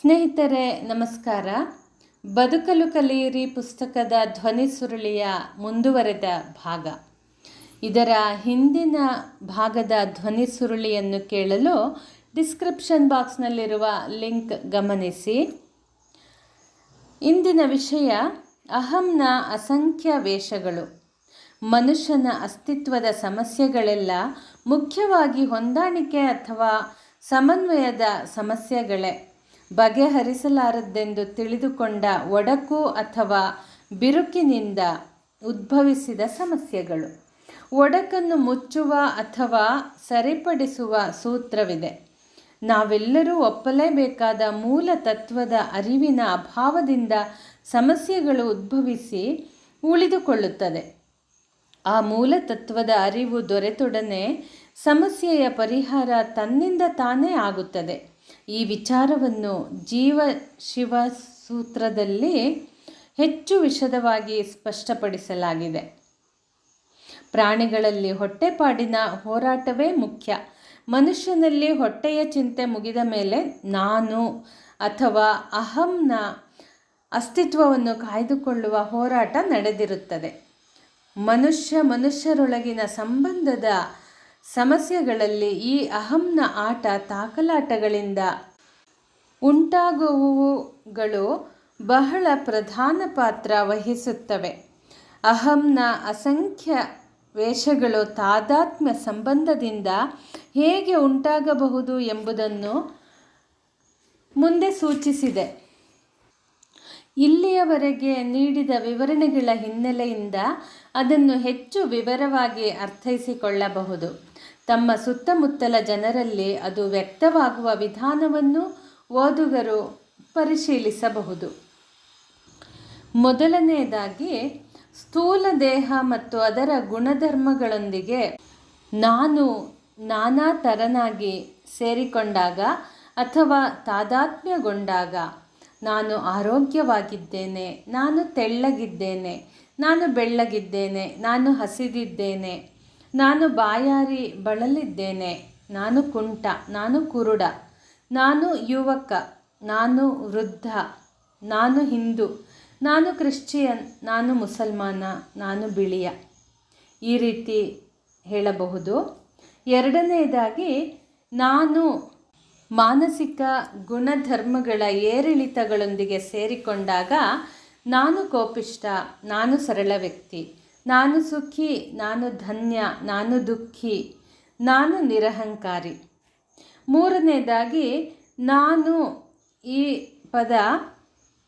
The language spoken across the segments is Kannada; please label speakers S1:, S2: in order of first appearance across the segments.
S1: ಸ್ನೇಹಿತರೆ, ನಮಸ್ಕಾರ. ಬದುಕಲು ಕಲಿಯಿರಿ ಪುಸ್ತಕದ ಧ್ವನಿ ಸುರುಳಿಯ ಮುಂದುವರೆದ ಭಾಗ. ಇದರ ಹಿಂದಿನ ಭಾಗದ ಧ್ವನಿ ಸುರುಳಿಯನ್ನು ಕೇಳಲು ಡಿಸ್ಕ್ರಿಪ್ಷನ್ ಬಾಕ್ಸ್ನಲ್ಲಿರುವ ಲಿಂಕ್ ಗಮನಿಸಿ. ಇಂದಿನ ವಿಷಯ, ಅಹಂನ ಅಸಂಖ್ಯ ವೇಷಗಳು. ಮನುಷ್ಯನ ಅಸ್ತಿತ್ವದ ಸಮಸ್ಯೆಗಳೆಲ್ಲ ಮುಖ್ಯವಾಗಿ ಹೊಂದಾಣಿಕೆ ಅಥವಾ ಸಮನ್ವಯದ ಸಮಸ್ಯೆಗಳೇ. ಬಗೆಹರಿಸಲಾರದ್ದೆಂದು ತಿಳಿದುಕೊಂಡ ಒಡಕು ಅಥವಾ ಬಿರುಕಿನಿಂದ ಉದ್ಭವಿಸಿದ ಸಮಸ್ಯೆಗಳು. ಒಡಕನ್ನು ಮುಚ್ಚುವ ಅಥವಾ ಸರಿಪಡಿಸುವ ಸೂತ್ರವಿದೆ. ನಾವೆಲ್ಲರೂ ಒಪ್ಪಲೇಬೇಕಾದ ಮೂಲ ತತ್ವದ ಅರಿವಿನ ಅಭಾವದಿಂದ ಸಮಸ್ಯೆಗಳು ಉದ್ಭವಿಸಿ ಉಳಿದುಕೊಳ್ಳುತ್ತದೆ. ಆ ಮೂಲ ತತ್ವದ ಅರಿವು ದೊರೆತೊಡನೆ ಸಮಸ್ಯೆಯ ಪರಿಹಾರ ತನ್ನಿಂದ ತಾನೇ ಆಗುತ್ತದೆ. ಈ ವಿಚಾರವನ್ನು ಜೀವ ಶಿವ ಸೂತ್ರದಲ್ಲಿ ಹೆಚ್ಚು ವಿಷದವಾಗಿ ಸ್ಪಷ್ಟಪಡಿಸಲಾಗಿದೆ. ಪ್ರಾಣಿಗಳಲ್ಲಿ ಹೊಟ್ಟೆಪಾಡಿನ ಹೋರಾಟವೇ ಮುಖ್ಯ. ಮನುಷ್ಯನಲ್ಲಿ ಹೊಟ್ಟೆಯ ಚಿಂತೆ ಮುಗಿದ ಮೇಲೆ ನಾನು ಅಥವಾ ಅಹಂನ ಅಸ್ತಿತ್ವವನ್ನು ಕಾಯ್ದುಕೊಳ್ಳುವ ಹೋರಾಟ ನಡೆದಿರುತ್ತದೆ. ಮನುಷ್ಯ ಮನುಷ್ಯರೊಳಗಿನ ಸಂಬಂಧದ ಸಮಸ್ಯೆಗಳಲ್ಲಿ ಈ ಅಹಂನ ಆಟ ತಾಕಲಾಟಗಳಿಂದ ಉಂಟಾಗುವವುಗಳು ಬಹಳ ಪ್ರಧಾನ ಪಾತ್ರ ವಹಿಸುತ್ತವೆ. ಅಹಂನ ಅಸಂಖ್ಯ ವೇಷಗಳು ತಾದಾತ್ಮ್ಯ ಸಂಬಂಧದಿಂದ ಹೇಗೆ ಉಂಟಾಗಬಹುದು ಎಂಬುದನ್ನು ಮುಂದೆ ಸೂಚಿಸಿದೆ. ಇಲ್ಲಿಯವರೆಗೆ ನೀಡಿದ ವಿವರಣೆಗಳ ಹಿನ್ನೆಲೆಯಿಂದ ಅದನ್ನು ಹೆಚ್ಚು ವಿವರವಾಗಿ ಅರ್ಥೈಸಿಕೊಳ್ಳಬಹುದು. ತಮ್ಮ ಸುತ್ತಮುತ್ತಲ ಜನರಲ್ಲಿ ಅದು ವ್ಯಕ್ತವಾಗುವ ವಿಧಾನವನ್ನು ಓದುಗರು ಪರಿಶೀಲಿಸಬಹುದು. ಮೊದಲನೆಯದಾಗಿ, ಸ್ಥೂಲ ದೇಹ ಮತ್ತು ಅದರ ಗುಣಧರ್ಮಗಳೊಂದಿಗೆ ನಾನು ನಾನಾ ತರನಾಗಿ ಸೇರಿಕೊಂಡಾಗ ಅಥವಾ ತಾದಾತ್ಮ್ಯಗೊಂಡಾಗ ನಾನು ಆರೋಗ್ಯವಾಗಿದ್ದೇನೆ, ನಾನು ತೆಳ್ಳಗಿದ್ದೇನೆ, ನಾನು ಬೆಳ್ಳಗಿದ್ದೇನೆ, ನಾನು ಹಸಿದಿದ್ದೇನೆ, ನಾನು ಬಾಯಾರಿ ಬಳಲಿದ್ದೇನೆ, ನಾನು ಕುಂಟ, ನಾನು ಕುರುಡ. ನಾನು ಯುವಕ, ನಾನು ವೃದ್ಧ, ನಾನು ಹಿಂದೂ, ನಾನು ಕ್ರಿಶ್ಚಿಯನ್, ನಾನು ಮುಸಲ್ಮಾನ, ನಾನು ಬಿಳಿಯ. ಈ ರೀತಿ ಹೇಳಬಹುದು. ಎರಡನೆಯದಾಗಿ ನಾನು ಮಾನಸಿಕ ಗುಣಧರ್ಮಗಳ ಏರಿಳಿತಗಳೊಂದಿಗೆ ಸೇರಿಕೊಂಡಾಗ ನಾನು ಕೋಪಿಷ್ಟ ನಾನು ಸರಳ ವ್ಯಕ್ತಿ, ನಾನು ಸುಖಿ, ನಾನು ಧನ್ಯ, ನಾನು ದುಃಖಿ, ನಾನು ನಿರಹಂಕಾರಿ. ಮೂರನೇದಾಗಿ, ನಾನು ಈ ಪದ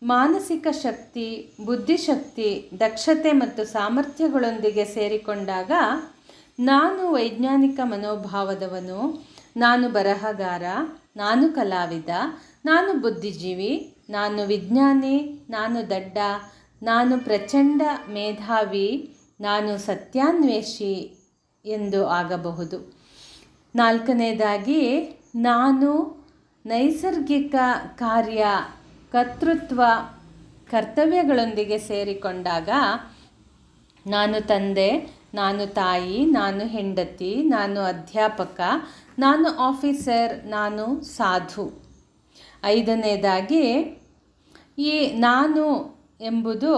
S1: ಮಾನಸಿಕ ಶಕ್ತಿ, ಬುದ್ಧಿಶಕ್ತಿ, ದಕ್ಷತೆ ಮತ್ತು ಸಾಮರ್ಥ್ಯಗಳೊಂದಿಗೆ ಸೇರಿಕೊಂಡಾಗ, ನಾನು ವೈಜ್ಞಾನಿಕ ಮನೋಭಾವದವನು, ನಾನು ಬರಹಗಾರ, ನಾನು ಕಲಾವಿದ, ನಾನು ಬುದ್ಧಿಜೀವಿ, ನಾನು ವಿಜ್ಞಾನಿ, ನಾನು ದಡ್ಡ, ನಾನು ಪ್ರಚಂಡ ಮೇಧಾವಿ, ನಾನು ಸತ್ಯಾನ್ವೇಷಿ ಎಂದು ಆಗಬಹುದು. ನಾಲ್ಕನೇದಾಗಿ ನಾನು ನೈಸರ್ಗಿಕ ಕಾರ್ಯ, ಕರ್ತೃತ್ವ, ಕರ್ತವ್ಯಗಳೊಂದಿಗೆ ಸೇರಿಕೊಂಡಾಗ ನಾನು ತಂದೆ, ನಾನು ತಾಯಿ, ನಾನು ಹೆಂಡತಿ, ನಾನು ಅಧ್ಯಾಪಕ, ನಾನು ಆಫೀಸರ್, ನಾನು ಸಾಧು. ಐದನೇದಾಗಿ, ಈ ನಾನು ಎಂಬುದು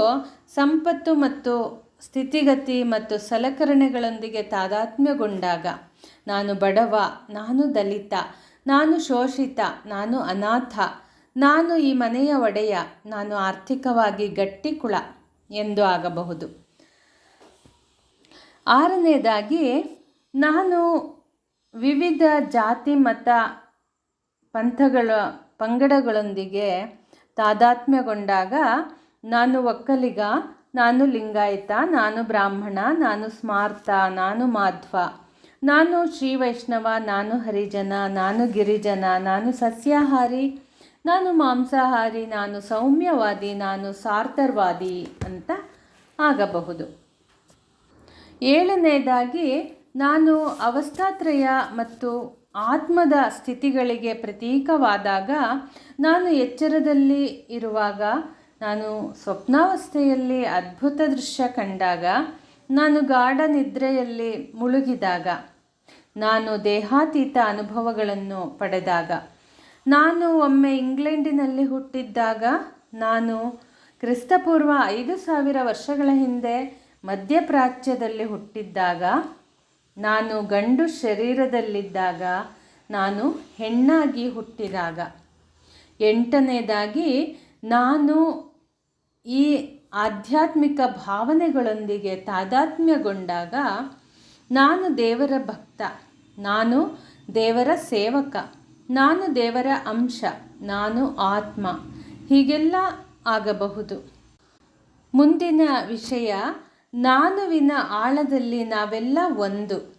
S1: ಸಂಪತ್ತು ಮತ್ತು ಸ್ಥಿತಿಗತಿ ಮತ್ತು ಸಲಕರಣೆಗಳೊಂದಿಗೆ ತಾದಾತ್ಮ್ಯಗೊಂಡಾಗ, ನಾನು ಬಡವ, ನಾನು ದಲಿತ ನಾನು ಶೋಷಿತ, ನಾನು ಅನಾಥ, ನಾನು ಈ ಮನೆಯ ಒಡೆಯ, ನಾನು ಆರ್ಥಿಕವಾಗಿ ಗಟ್ಟಿಕುಳ ಎಂದು ಆಗಬಹುದು. ಆರನೇದಾಗಿ, ನಾನು ವಿವಿಧ ಜಾತಿ, ಮತ, ಪಂಥಗಳ, ಪಂಗಡಗಳೊಂದಿಗೆ ತಾದಾತ್ಮ್ಯಗೊಂಡಾಗ, ನಾನು ಒಕ್ಕಲಿಗ, ನಾನು ಲಿಂಗಾಯತ, ನಾನು ಬ್ರಾಹ್ಮಣ, ನಾನು ಸ್ಮಾರ್ತ ನಾನು ಮಾಧ್ವ. ನಾನು ಶ್ರೀ ವೈಷ್ಣವ, ನಾನು ಹರಿಜನ, ನಾನು ಗಿರಿಜನ, ನಾನು ಸಸ್ಯಾಹಾರಿ, ನಾನು ಮಾಂಸಾಹಾರಿ, ನಾನು ಸೌಮ್ಯವಾದಿ, ನಾನು ಸಾರ್ಥರ್ವಾದಿ ಅಂತ ಆಗಬಹುದು. ಏಳನೇದಾಗಿ, ನಾನು ಅವಸ್ಥಾತ್ರಯ ಮತ್ತು ಆತ್ಮದ ಸ್ಥಿತಿಗಳಿಗೆ ಪ್ರತೀಕವಾದಾಗ, ನಾನು ಎಚ್ಚರದಲ್ಲಿ ಇರುವಾಗ, ನಾನು ಸ್ವಪ್ನಾವಸ್ಥೆಯಲ್ಲಿ ಅದ್ಭುತ ದೃಶ್ಯ ಕಂಡಾಗ, ನಾನು ಗಾಢ ನಿದ್ರೆಯಲ್ಲಿ ಮುಳುಗಿದಾಗ ನಾನು ದೇಹಾತೀತ ಅನುಭವಗಳನ್ನು ಪಡೆದಾಗ. ನಾನು ಒಮ್ಮೆ ಇಂಗ್ಲೆಂಡಿನಲ್ಲಿ ಹುಟ್ಟಿದ್ದಾಗ ನಾನು ಕ್ರಿಸ್ತಪೂರ್ವ ಐದು ಸಾವಿರ ವರ್ಷಗಳ ಹಿಂದೆ ಮಧ್ಯಪ್ರಾಚ್ಯದಲ್ಲಿ ಹುಟ್ಟಿದ್ದಾಗ, ನಾನು ಗಂಡು ಶರೀರದಲ್ಲಿದ್ದಾಗ ನಾನು ಹೆಣ್ಣಾಗಿ ಹುಟ್ಟಿದಾಗ. ಎಂಟನೇದಾಗಿ, ನಾನು ಈ ಆಧ್ಯಾತ್ಮಿಕ ಭಾವನೆಗಳೊಂದಿಗೆ ತಾದಾತ್ಮ್ಯಗೊಂಡಾಗ ನಾನು ದೇವರ ಭಕ್ತ, ನಾನು ದೇವರ ಸೇವಕ, ನಾನು ದೇವರ ಅಂಶ, ನಾನು ಆತ್ಮ. ಹೀಗೆಲ್ಲ ಆಗಬಹುದು. ಮುಂದಿನ ವಿಷಯ, ನಾನುವಿನ ಆಳದಲ್ಲಿ ನಾವೆಲ್ಲ ಒಂದು.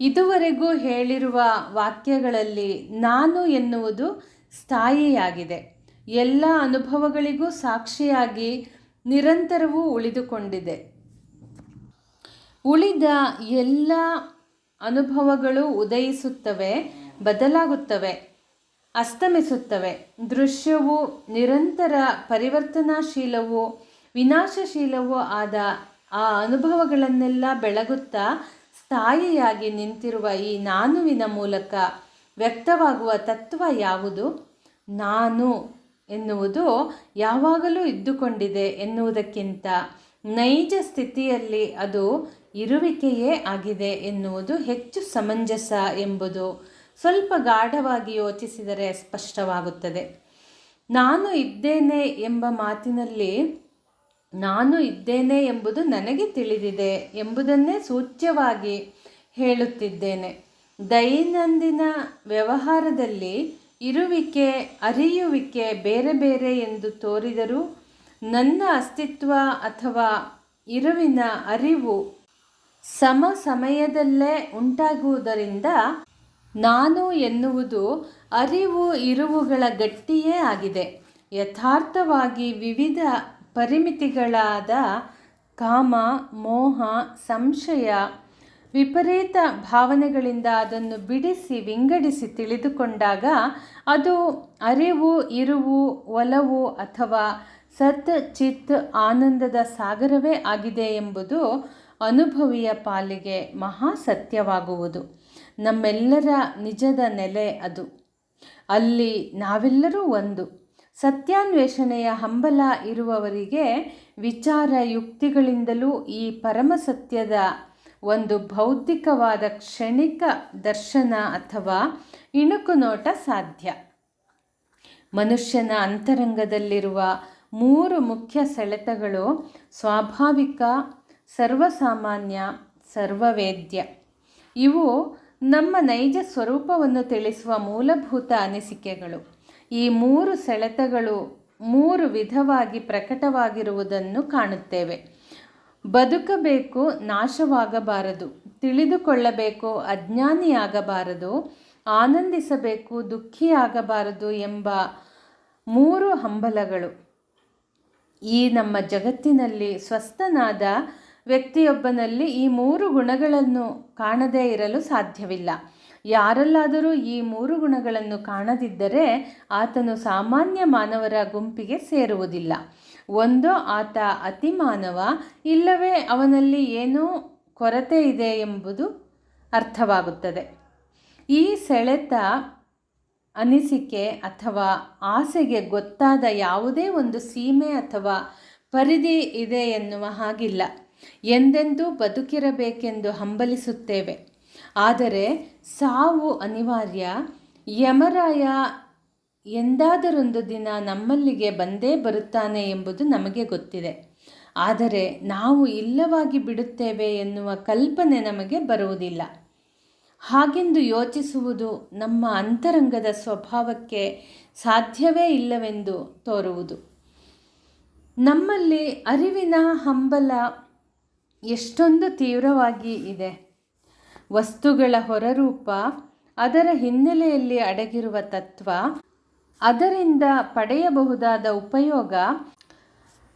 S1: ಇದುವರೆಗೂ ಹೇಳಿರುವ ವಾಕ್ಯಗಳಲ್ಲಿ ನಾನು ಎನ್ನುವುದು ಸ್ಥಾಯಿಯಾಗಿದೆ. ಎಲ್ಲ ಅನುಭವಗಳಿಗೂ ಸಾಕ್ಷಿಯಾಗಿ ನಿರಂತರವೂ ಉಳಿದುಕೊಂಡಿದೆ. ಉಳಿದ ಎಲ್ಲ ಅನುಭವಗಳು ಉದಯಿಸುತ್ತವೆ, ಬದಲಾಗುತ್ತವೆ, ಅಸ್ತಮಿಸುತ್ತವೆ. ದೃಶ್ಯವು ನಿರಂತರ ಪರಿವರ್ತನಾಶೀಲವೂ, ವಿನಾಶಶೀಲವೂ ಆದ ಆ ಅನುಭವಗಳನ್ನೆಲ್ಲ ಬೆಳಗುತ್ತಾ ಸ್ಥಾಯಿಯಾಗಿ ನಿಂತಿರುವ ಈ ನಾನುವಿನ ಮೂಲಕ ವ್ಯಕ್ತವಾಗುವ ತತ್ವ ಯಾವುದು? ನಾನು ಎನ್ನುವುದು ಯಾವಾಗಲೂ ಇದ್ದುಕೊಂಡಿದೆ ಎನ್ನುವುದಕ್ಕಿಂತ ನೈಜ ಸ್ಥಿತಿಯಲ್ಲಿ ಅದು ಇರುವಿಕೆಯೇ ಆಗಿದೆ ಎನ್ನುವುದು ಹೆಚ್ಚು ಸಮಂಜಸ ಎಂಬುದು ಸ್ವಲ್ಪ ಗಾಢವಾಗಿ ಯೋಚಿಸಿದರೆ ಸ್ಪಷ್ಟವಾಗುತ್ತದೆ. ನಾನು ಇದ್ದೇನೆ ಎಂಬ ಮಾತಿನಲ್ಲಿ ನಾನು ಇದ್ದೇನೆ ಎಂಬುದು ನನಗೆ ತಿಳಿದಿದೆ ಎಂಬುದನ್ನೇ ಸೂಚ್ಯವಾಗಿ ಹೇಳುತ್ತಿದ್ದೇನೆ. ದೈನಂದಿನ ವ್ಯವಹಾರದಲ್ಲಿ ಇರುವಿಕೆ, ಅರಿಯುವಿಕೆ ಬೇರೆ ಬೇರೆ ಎಂದು ತೋರಿದರೂ ನನ್ನ ಅಸ್ತಿತ್ವ ಅಥವಾ ಇರುವಿನ ಅರಿವು ಸಮ ಸಮಯದಲ್ಲೇ ಉಂಟಾಗುವುದರಿಂದ ನಾನು ಎನ್ನುವುದು ಅರಿವು ಇರುವುಗಳ ಗಟ್ಟಿಯೇ ಆಗಿದೆ. ಯಥಾರ್ಥವಾಗಿ ವಿವಿಧ ಪರಿಮಿತಿಗಳಾದ ಕಾಮ, ಮೋಹ, ಸಂಶಯ, ವಿಪರೀತ ಭಾವನೆಗಳಿಂದ ಅದನ್ನು ಬಿಡಿಸಿ ವಿಂಗಡಿಸಿ ತಿಳಿದುಕೊಂಡಾಗ ಅದು ಅರಿವು, ಇರುವು, ಒಲವು ಅಥವಾ ಸತ್, ಚಿತ್, ಆನಂದದ ಸಾಗರವೇ ಆಗಿದೆ ಎಂಬುದು ಅನುಭವಿಯ ಪಾಲಿಗೆ ಮಹಾ ಸತ್ಯವಾಗುವುದು ನಮ್ಮೆಲ್ಲರ ನಿಜದ ನೆಲೆ ಅದು. ಅಲ್ಲಿ ನಾವೆಲ್ಲರೂ ಒಂದು. ಸತ್ಯಾನ್ವೇಷಣೆಯ ಹಂಬಲ ಇರುವವರಿಗೆ ವಿಚಾರ ಯುಕ್ತಿಗಳಿಂದಲೂ ಈ ಪರಮ ಸತ್ಯದ ಒಂದು ಬೌದ್ಧಿಕವಾದ ಕ್ಷಣಿಕ ದರ್ಶನ ಅಥವಾ ಇಣುಕು ನೋಟ ಸಾಧ್ಯ. ಮನುಷ್ಯನ ಅಂತರಂಗದಲ್ಲಿರುವ ಮೂರು ಮುಖ್ಯ ಸೆಳೆತಗಳು ಸ್ವಾಭಾವಿಕ ಸರ್ವಸಾಮಾನ್ಯ, ಸರ್ವವೇದ್ಯ. ಇವು ನಮ್ಮ ನೈಜ ಸ್ವರೂಪವನ್ನು ತಿಳಿಸುವ ಮೂಲಭೂತ ಅನಿಸಿಕೆಗಳು. ಈ ಮೂರು ಸೆಳೆತಗಳು ಮೂರು ವಿಧವಾಗಿ ಪ್ರಕಟವಾಗಿರುವುದನ್ನು ಕಾಣುತ್ತೇವೆ. ಬದುಕಬೇಕು, ನಾಶವಾಗಬಾರದು, ತಿಳಿದುಕೊಳ್ಳಬೇಕು, ಅಜ್ಞಾನಿಯಾಗಬಾರದು, ಆನಂದಿಸಬೇಕು, ದುಃಖಿಯಾಗಬಾರದು ಎಂಬ ಮೂರು ಹಂಬಲಗಳು. ಈ ನಮ್ಮ ಜಗತ್ತಿನಲ್ಲಿ ಸ್ವಸ್ಥನಾದ ವ್ಯಕ್ತಿಯೊಬ್ಬನಲ್ಲಿ ಈ ಮೂರು ಗುಣಗಳನ್ನು ಕಾಣದೇ ಇರಲು ಸಾಧ್ಯವಿಲ್ಲ. ಯಾರಲ್ಲಾದರೂ ಈ ಮೂರು ಗುಣಗಳನ್ನು ಕಾಣದಿದ್ದರೆ ಆತನು ಸಾಮಾನ್ಯ ಮಾನವರ ಗುಂಪಿಗೆ ಸೇರುವುದಿಲ್ಲ. ಒಂದೋ ಆತ ಅತಿ ಮಾನವ, ಇಲ್ಲವೇ ಅವನಲ್ಲಿ ಏನೋ ಕೊರತೆ ಇದೆ ಎಂಬುದು ಅರ್ಥವಾಗುತ್ತದೆ. ಈ ಸೆಳೆತ ಅನಿಸಿಕೆ ಅಥವಾ ಆಸೆಗೆ ಗೊತ್ತಾದ ಯಾವುದೇ ಒಂದು ಸೀಮೆ ಅಥವಾ ಪರಿಧಿ ಇದೆ ಎನ್ನುವ ಹಾಗಿಲ್ಲ. ಎಂದೆಂದೂ ಬದುಕಿರಬೇಕೆಂದು ಹಂಬಲಿಸುತ್ತೇವೆ. ಆದರೆ ಸಾವು ಅನಿವಾರ್ಯ. ಯಮರಾಯ ಎಂದಾದರೊಂದು ದಿನ ನಮ್ಮಲ್ಲಿಗೆ ಬಂದೇ ಬರುತ್ತಾನೆ ಎಂಬುದು ನಮಗೆ ಗೊತ್ತಿದೆ. ಆದರೆ ನಾವು ಇಲ್ಲವಾಗಿ ಬಿಡುತ್ತೇವೆ ಎನ್ನುವ ಕಲ್ಪನೆ ನಮಗೆ ಬರುವುದಿಲ್ಲ. ಹಾಗೆಂದು ಯೋಚಿಸುವುದು ನಮ್ಮ ಅಂತರಂಗದ ಸ್ವಭಾವಕ್ಕೆ ಸಾಧ್ಯವೇ ಇಲ್ಲವೆಂದು ತೋರುವುದು. ನಮ್ಮಲ್ಲಿ ಅರಿವಿನ ಹಂಬಲ ಎಷ್ಟೊಂದು ತೀವ್ರವಾಗಿ ಇದೆ. ವಸ್ತುಗಳ ಹೊರರೂಪ, ಅದರ ಹಿನ್ನೆಲೆಯಲ್ಲಿ ಅಡಗಿರುವ ತತ್ವ, ಅದರಿಂದ ಪಡೆಯಬಹುದಾದ ಉಪಯೋಗ,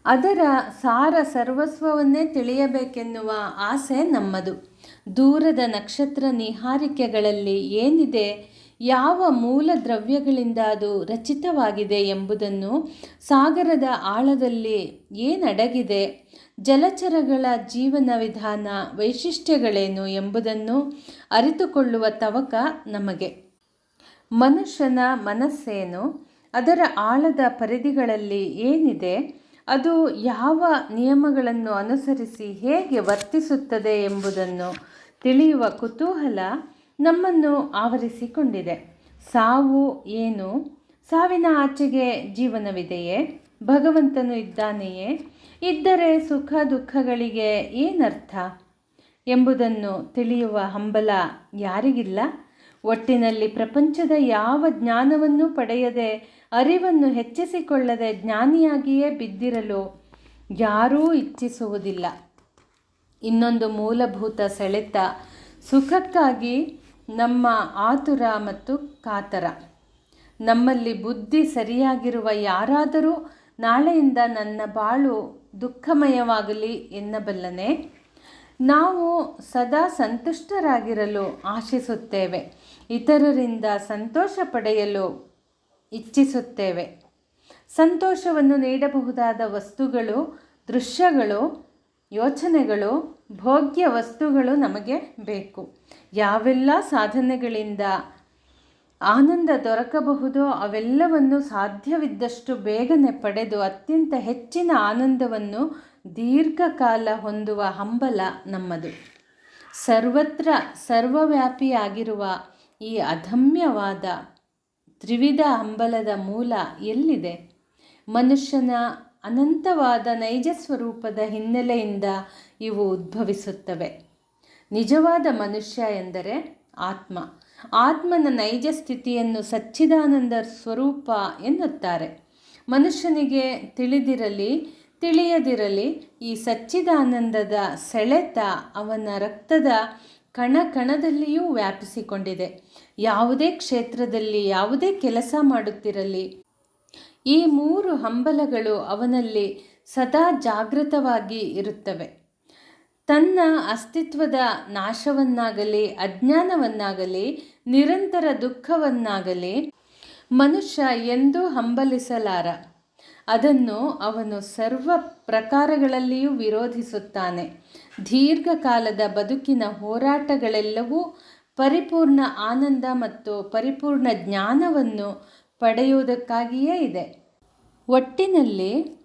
S1: ಅದರ ಸಾರ ಸರ್ವಸ್ವವನ್ನೇ ತಿಳಿಯಬೇಕೆನ್ನುವ ಆಸೆ ನಮ್ಮದು. ದೂರದ ನಕ್ಷತ್ರ ನಿಹಾರಿಕೆಗಳಲ್ಲಿ ಏನಿದೆ, ಯಾವ ಮೂಲ ದ್ರವ್ಯಗಳಿಂದ ಅದು ರಚಿತವಾಗಿದೆ ಎಂಬುದನ್ನು ಸಾಗರದ ಆಳದಲ್ಲಿ ಏನಡಗಿದೆ ಜಲಚರಗಳ ಜೀವನ ವಿಧಾನ ವೈಶಿಷ್ಟ್ಯಗಳೇನು ಎಂಬುದನ್ನು ಅರಿತುಕೊಳ್ಳುವ ತವಕ ನಮಗೆ. ಮನುಷ್ಯನ ಮನಸ್ಸೇನು? ಅದರ ಆಳದ ಪರಿಧಿಗಳಲ್ಲಿ ಏನಿದೆ? ಅದು ಯಾವ ನಿಯಮಗಳನ್ನು ಅನುಸರಿಸಿ ಹೇಗೆ ವರ್ತಿಸುತ್ತದೆ ಎಂಬುದನ್ನು ತಿಳಿಯುವ ಕುತೂಹಲ ನಮ್ಮನ್ನು ಆವರಿಸಿಕೊಂಡಿದೆ. ಸಾವು ಏನು? ಸಾವಿನ ಆಚೆಗೆ ಜೀವನವಿದೆಯೇ? ಭಗವಂತನು ಇದ್ದಾನೆಯೇ? ಇದ್ದರೆ ಸುಖ ದುಃಖಗಳಿಗೆ ಏನರ್ಥ? ಎಂಬುದನ್ನು ತಿಳಿಯುವ ಹಂಬಲ ಯಾರಿಗಿಲ್ಲ? ಒಟ್ಟಿನಲ್ಲಿ ಪ್ರಪಂಚದ ಯಾವ ಜ್ಞಾನವನ್ನು ಪಡೆಯದೆ ಅರಿವನ್ನು ಹೆಚ್ಚಿಸಿಕೊಳ್ಳದೆ ಜ್ಞಾನಿಯಾಗಿಯೇ ಬಿದ್ದಿರಲು ಯಾರೂ ಇಚ್ಛಿಸುವುದಿಲ್ಲ. ಇನ್ನೊಂದು ಮೂಲಭೂತ ಸೆಳೆತ ಸುಖಕ್ಕಾಗಿ ನಮ್ಮ ಆತುರ ಮತ್ತು ಕಾತರ. ನಮ್ಮಲ್ಲಿ ಬುದ್ಧಿ ಸರಿಯಾಗಿರುವ ಯಾರಾದರೂ ನಾಳೆಯಿಂದ ನನ್ನ ಬಾಳು ದುಃಖಮಯವಾಗಲಿ ಎನ್ನಬಲ್ಲನೆ. ನಾವು ಸದಾ ಸಂತುಷ್ಟರಾಗಿರಲು ಆಶಿಸುತ್ತೇವೆ. ಇತರರಿಂದ ಸಂತೋಷ ಪಡೆಯಲು ಇಚ್ಛಿಸುತ್ತೇವೆ. ಸಂತೋಷವನ್ನು ನೀಡಬಹುದಾದ ವಸ್ತುಗಳು, ದೃಶ್ಯಗಳು, ಯೋಚನೆಗಳು, ಭೋಗ್ಯ ವಸ್ತುಗಳು ನಮಗೆ ಬೇಕು. ಯಾವೆಲ್ಲ ಸಾಧನೆಗಳಿಂದ ಆನಂದ ದೊರಕಬಹುದೋ ಅವೆಲ್ಲವನ್ನು ಸಾಧ್ಯವಿದ್ದಷ್ಟು ಬೇಗನೆ ಪಡೆದು ಅತ್ಯಂತ ಹೆಚ್ಚಿನ ಆನಂದವನ್ನು ದೀರ್ಘಕಾಲ ಹೊಂದುವ ಹಂಬಲ ನಮ್ಮದು. ಸರ್ವತ್ರ ಸರ್ವವ್ಯಾಪಿಯಾಗಿರುವ ಈ ಅಧಮ್ಯವಾದ ತ್ರಿವಿಧ ಹಂಬಲದ ಮೂಲ ಎಲ್ಲಿದೆ? ಮನುಷ್ಯನ ಅನಂತವಾದ ನೈಜ ಸ್ವರೂಪದ ಹಿನ್ನೆಲೆಯಿಂದ ಇವು ಉದ್ಭವಿಸುತ್ತವೆ. ನಿಜವಾದ ಮನುಷ್ಯ ಎಂದರೆ ಆತ್ಮ. ಆತ್ಮನ ನೈಜ ಸ್ಥಿತಿಯನ್ನು ಸಚ್ಚಿದಾನಂದ ಸ್ವರೂಪ ಎನ್ನುತ್ತಾರೆ. ಮನುಷ್ಯನಿಗೆ ತಿಳಿದಿರಲಿ, ತಿಳಿಯದಿರಲಿ, ಈ ಸಚ್ಚಿದಾನಂದದ ಸೆಳೆತ ಅವನ ರಕ್ತದ ಕಣ ಕಣದಲ್ಲಿಯೂ ವ್ಯಾಪಿಸಿಕೊಂಡಿದೆ. ಯಾವುದೇ ಕ್ಷೇತ್ರದಲ್ಲಿ ಯಾವುದೇ ಕೆಲಸ ಮಾಡುತ್ತಿರಲಿ, ಈ ಮೂರು ಹಂಬಲಗಳು ಅವನಲ್ಲಿ ಸದಾ ಜಾಗೃತವಾಗಿ ಇರುತ್ತವೆ. ತನ್ನ ಅಸ್ತಿತ್ವದ ನಾಶವನ್ನಾಗಲಿ, ಅಜ್ಞಾನವನ್ನಾಗಲಿ, ನಿರಂತರ ದುಃಖವನ್ನಾಗಲಿ ಮನುಷ್ಯ ಎಂದೂ ಹಂಬಲಿಸಲಾರ. ಅದನ್ನು ಅವನು ಸರ್ವ ಪ್ರಕಾರಗಳಲ್ಲಿಯೂ ವಿರೋಧಿಸುತ್ತಾನೆ. ದೀರ್ಘಕಾಲದ ಬದುಕಿನ ಹೋರಾಟಗಳೆಲ್ಲವೂ ಪರಿಪೂರ್ಣ ಆನಂದ ಮತ್ತು ಪರಿಪೂರ್ಣ ಜ್ಞಾನವನ್ನು ಪಡೆಯುವುದಕ್ಕಾಗಿಯೇ ಇದೆ. ಒಟ್ಟಿನಲ್ಲಿ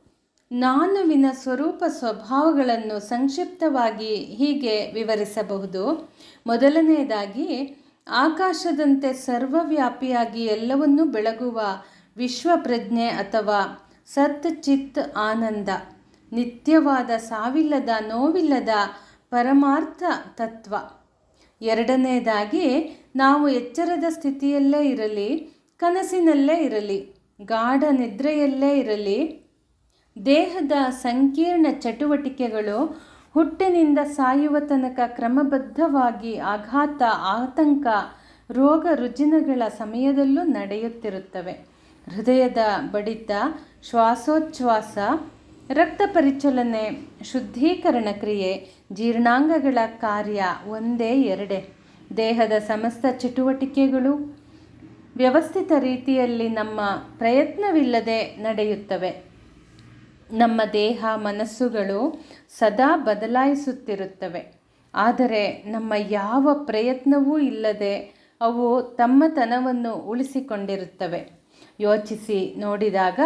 S1: ನಾನುವಿನ ಸ್ವರೂಪ ಸ್ವಭಾವಗಳನ್ನು ಸಂಕ್ಷಿಪ್ತವಾಗಿ ಹೀಗೆ ವಿವರಿಸಬಹುದು. ಮೊದಲನೆಯದಾಗಿ, ಆಕಾಶದಂತೆ ಸರ್ವವ್ಯಾಪಿಯಾಗಿ ಎಲ್ಲವನ್ನೂ ಬೆಳಗುವ ವಿಶ್ವಪ್ರಜ್ಞೆ ಅಥವಾ ಸತ್ ಚಿತ್ ಆನಂದ, ನಿತ್ಯವಾದ ಸಾವಿಲ್ಲದ ನೋವಿಲ್ಲದ ಪರಮಾರ್ಥ ತತ್ವ. ಎರಡನೆಯದಾಗಿ, ನಾವು ಎಚ್ಚರದ ಸ್ಥಿತಿಯಲ್ಲೇ ಇರಲಿ, ಕನಸಿನಲ್ಲೇ ಇರಲಿ, ಗಾಢ ನಿದ್ರೆಯಲ್ಲೇ ಇರಲಿ ದೇಹದ ಸಂಕೀರ್ಣ ಚಟುವಟಿಕೆಗಳು ಹುಟ್ಟಿನಿಂದ ಸಾಯುವ ತನಕ ಕ್ರಮಬದ್ಧವಾಗಿ ಆಘಾತ, ಆತಂಕ, ರೋಗ ರುಜಿನಗಳ ಸಮಯದಲ್ಲೂ ನಡೆಯುತ್ತಿರುತ್ತವೆ. ಹೃದಯದ ಬಡಿತ, ಶ್ವಾಸೋಚ್ಛ್ವಾಸ, ರಕ್ತ ಪರಿಚಲನೆ, ಶುದ್ಧೀಕರಣ ಕ್ರಿಯೆ, ಜೀರ್ಣಾಂಗಗಳ ಕಾರ್ಯ ಒಂದೇ ಎರಡೇ. ದೇಹದ ಸಮಸ್ತ ಚಟುವಟಿಕೆಗಳು ವ್ಯವಸ್ಥಿತ ರೀತಿಯಲ್ಲಿ ನಮ್ಮ ಪ್ರಯತ್ನವಿಲ್ಲದೆ ನಡೆಯುತ್ತವೆ. ನಮ್ಮ ದೇಹ, ಮನಸ್ಸುಗಳು ಸದಾ ಬದಲಾಯಿಸುತ್ತಿರುತ್ತವೆ. ಆದರೆ ನಮ್ಮ ಯಾವ ಪ್ರಯತ್ನವೂ ಇಲ್ಲದೆ ಅವು ತಮ್ಮತನವನ್ನು ಉಳಿಸಿಕೊಂಡಿರುತ್ತವೆ. ಯೋಚಿಸಿ ನೋಡಿದಾಗ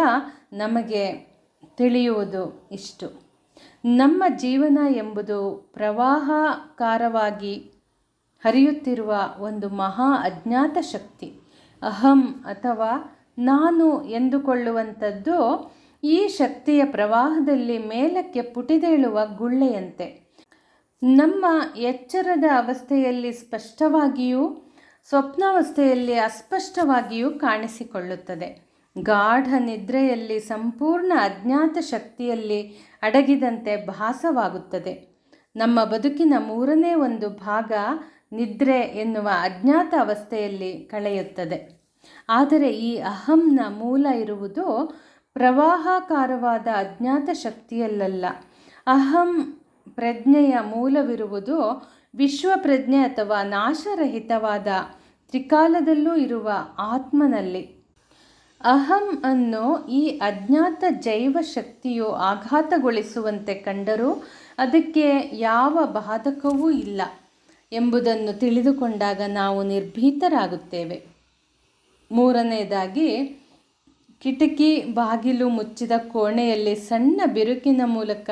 S1: ನಮಗೆ ತಿಳಿಯುವುದು ಇಷ್ಟು. ನಮ್ಮ ಜೀವನ ಎಂಬುದು ಪ್ರವಾಹಕಾರವಾಗಿ ಹರಿಯುತ್ತಿರುವ ಒಂದು ಮಹಾ ಅಜ್ಞಾತ ಶಕ್ತಿ. ಅಹಂ ಅಥವಾ ನಾನು ಎಂದುಕೊಳ್ಳುವಂಥದ್ದು ಈ ಶಕ್ತಿಯ ಪ್ರವಾಹದಲ್ಲಿ ಮೇಲಕ್ಕೆ ಪುಟಿದೇಳುವ ಗುಳ್ಳೆಯಂತೆ. ನಮ್ಮ ಎಚ್ಚರದ ಅವಸ್ಥೆಯಲ್ಲಿ ಸ್ಪಷ್ಟವಾಗಿಯೂ, ಸ್ವಪ್ನಾವಸ್ಥೆಯಲ್ಲಿ ಅಸ್ಪಷ್ಟವಾಗಿಯೂ ಕಾಣಿಸಿಕೊಳ್ಳುತ್ತದೆ. ಗಾಢ ನಿದ್ರೆಯಲ್ಲಿ ಸಂಪೂರ್ಣ ಅಜ್ಞಾತ ಶಕ್ತಿಯಲ್ಲಿ ಅಡಗಿದಂತೆ ಭಾಸವಾಗುತ್ತದೆ. ನಮ್ಮ ಬದುಕಿನ ಮೂರನೇ ಒಂದು ಭಾಗ ನಿದ್ರೆ ಎನ್ನುವ ಅಜ್ಞಾತ ಅವಸ್ಥೆಯಲ್ಲಿ ಕಳೆಯುತ್ತದೆ. ಆದರೆ ಈ ಅಹಂನ ಮೂಲ ಇರುವುದು ಪ್ರವಾಹಕಾರವಾದ ಅಜ್ಞಾತ ಶಕ್ತಿಯಲ್ಲಲ್ಲ. ಅಹಂ ಪ್ರಜ್ಞೆಯ ಮೂಲವಿರುವುದು ವಿಶ್ವಪ್ರಜ್ಞೆ ಅಥವಾ ನಾಶರಹಿತವಾದ ತ್ರಿಕಾಲದಲ್ಲೂ ಇರುವ ಆತ್ಮನಲ್ಲಿ. ಅಹಂ ಅನ್ನು ಈ ಅಜ್ಞಾತ ಜೈವ ಶಕ್ತಿಯು ಆಘಾತಗೊಳಿಸುವಂತೆ ಕಂಡರೂ ಅದಕ್ಕೆ ಯಾವ ಬಾಧಕವೂ ಇಲ್ಲ ಎಂಬುದನ್ನು ತಿಳಿದುಕೊಂಡಾಗ ನಾವು ನಿರ್ಭೀತರಾಗುತ್ತೇವೆ. ಮೂರನೇದಾಗಿ ಕಿಟಕಿ ಬಾಗಿಲು ಮುಚ್ಚಿದ ಕೋಣೆಯಲ್ಲಿ ಸಣ್ಣ ಬಿರುಕಿನ ಮೂಲಕ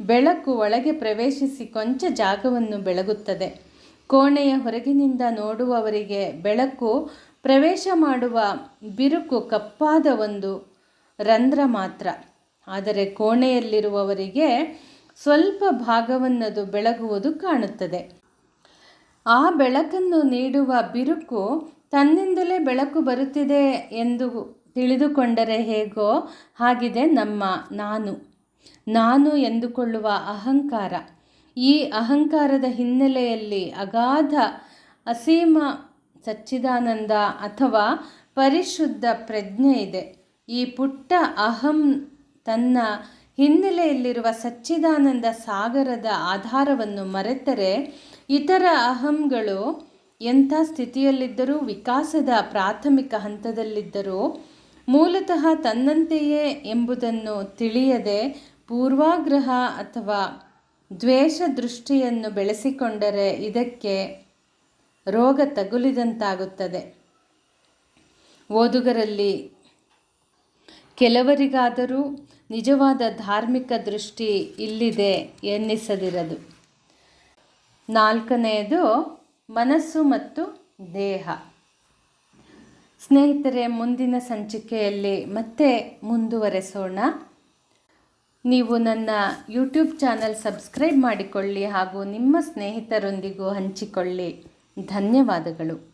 S1: ಬೆಳಕು ಒಳಗೆ ಪ್ರವೇಶಿಸಿ ಕೊಂಚ ಜಾಗವನ್ನು ಬೆಳಗುತ್ತದೆ. ಕೋಣೆಯ ಹೊರಗಿನಿಂದ ನೋಡುವವರಿಗೆ ಬೆಳಕು, ಪ್ರವೇಶ ಮಾಡುವ ಬಿರುಕು ಕಪ್ಪಾದ ಒಂದು ರಂಧ್ರ ಮಾತ್ರ. ಆದರೆ ಕೋಣೆಯಲ್ಲಿರುವವರಿಗೆ ಸ್ವಲ್ಪ ಭಾಗವನ್ನದು ಬೆಳಗುವುದು ಕಾಣುತ್ತದೆ. ಆ ಬೆಳಕನ್ನು ನೀಡುವ ಬಿರುಕು ತನ್ನಿಂದಲೇ ಬೆಳಕು ಬರುತ್ತಿದೆ ಎಂದು ತಿಳಿದುಕೊಂಡರೆ ಹೇಗೋ ಹಾಗಿದೆ ನಮ್ಮ ನಾನು. ನಾನು ಎಂದುಕೊಳ್ಳುವ ಅಹಂಕಾರ. ಈ ಅಹಂಕಾರದ ಹಿನ್ನೆಲೆಯಲ್ಲಿ ಅಗಾಧ ಅಸೀಮ ಸಚ್ಚಿದಾನಂದ ಅಥವಾ ಪರಿಶುದ್ಧ ಪ್ರಜ್ಞೆ ಇದೆ. ಈ ಪುಟ್ಟ ಅಹಂ ತನ್ನ ಹಿನ್ನೆಲೆಯಲ್ಲಿರುವ ಸಚ್ಚಿದಾನಂದ ಸಾಗರದ ಆಧಾರವನ್ನು ಮರೆತರೆ ಇತರ ಅಹಂಗಳು ಎಂಥ ಸ್ಥಿತಿಯಲ್ಲಿದ್ದರೂ ವಿಕಾಸದ ಪ್ರಾಥಮಿಕ ಹಂತದಲ್ಲಿದ್ದರೂ ಮೂಲತಃ ತನ್ನಂತೆಯೇ ಎಂಬುದನ್ನು ತಿಳಿಯದೆ ಪೂರ್ವಾಗ್ರಹ ಅಥವಾ ದ್ವೇಷ ದೃಷ್ಟಿಯನ್ನು ಬೆಳೆಸಿಕೊಂಡರೆ ಇದಕ್ಕೆ ರೋಗ ತಗುಲಿದಂತಾಗುತ್ತದೆ. ಓದುಗರಲ್ಲಿ ಕೆಲವರಿಗಾದರೂ ನಿಜವಾದ ಧಾರ್ಮಿಕ ದೃಷ್ಟಿ ಇಲ್ಲಿದೆ ಎನ್ನಿಸದಿರದು. ನಾಲ್ಕನೆಯದು ಮನಸ್ಸು ಮತ್ತು ದೇಹ. ಸ್ನೇಹಿತರೆ, ಮುಂದಿನ ಸಂಚಿಕೆಯಲ್ಲಿ ಮತ್ತೆ ಮುಂದುವರೆಸೋಣ. ನೀವು ನನ್ನ ಯೂಟ್ಯೂಬ್ ಚಾನಲ್ ಸಬ್ಸ್ಕ್ರೈಬ್ ಮಾಡಿಕೊಳ್ಳಿ ಹಾಗೂ ನಿಮ್ಮ ಸ್ನೇಹಿತರೊಂದಿಗೂ ಹಂಚಿಕೊಳ್ಳಿ. ಧನ್ಯವಾದಗಳು.